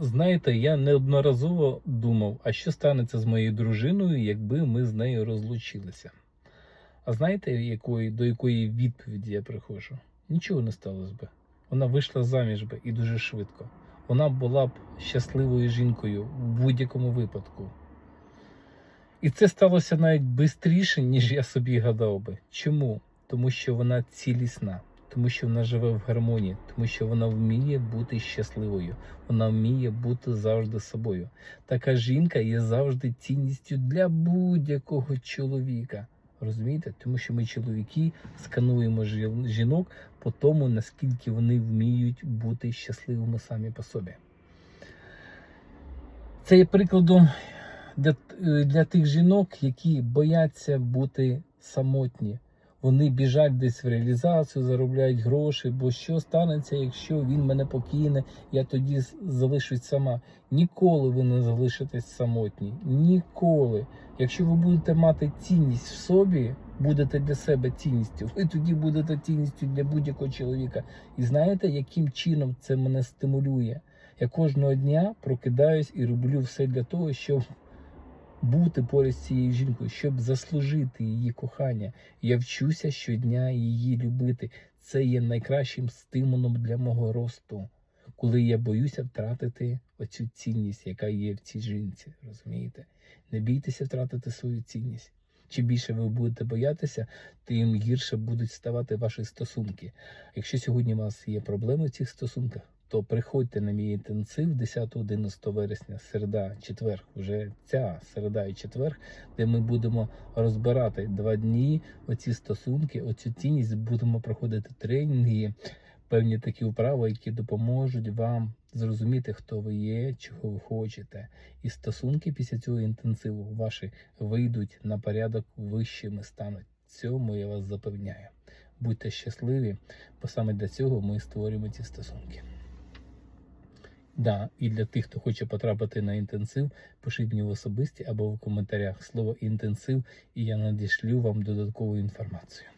знаєте, я неодноразово думав, а що станеться з моєю дружиною, якби ми з нею розлучилися. А знаєте, якої, до якої відповіді я приходжу? Нічого не сталося би. Вона вийшла заміж би і дуже швидко. Вона була б щасливою жінкою в будь-якому випадку. І це сталося навіть швидше, ніж я собі гадав би. Чому? Тому що вона цілісна, тому що вона живе в гармонії, тому що вона вміє бути щасливою, вона вміє бути завжди собою. Така жінка є завжди цінністю для будь-якого чоловіка. Розумієте? Тому що ми, чоловіки, скануємо жінок по тому, наскільки вони вміють бути щасливими самі по собі. Це є прикладом для, для тих жінок, які бояться бути самотні. Вони біжать десь в реалізацію, заробляють гроші, бо що станеться, якщо він мене покине, я тоді залишусь сама. Ніколи ви не залишитесь самотні. Ніколи. Якщо ви будете мати цінність в собі, будете для себе цінністю, ви тоді будете цінністю для будь-якого чоловіка. І знаєте, яким чином це мене стимулює? Я кожного дня прокидаюсь і роблю все для того, щоб бути поряд з цією жінкою, щоб заслужити її кохання. Я вчуся щодня її любити. Це є найкращим стимулом для мого росту, коли я боюся втратити оцю цінність, яка є в цій жінці. Розумієте? Не бійтеся втратити свою цінність. Чим більше ви будете боятися, тим гірше будуть ставати ваші стосунки. Якщо сьогодні у вас є проблеми в цих стосунках, то приходьте на мій інтенсив 10-11 вересня, середа, четвер, вже ця середа і четвер, де ми будемо розбирати два дні оці стосунки, оцю цінність, будемо проходити тренінги, певні такі вправи, які допоможуть вам зрозуміти, хто ви є, чого ви хочете. І стосунки після цього інтенсиву ваші вийдуть на порядок вищими стануть. Цьому я вас запевняю. Будьте щасливі, бо саме для цього ми створюємо ці стосунки. Да, і для тих, хто хоче потрапити на інтенсив, пишіть мені в особисті або в коментарях слово інтенсив, і я надішлю вам додаткову інформацію.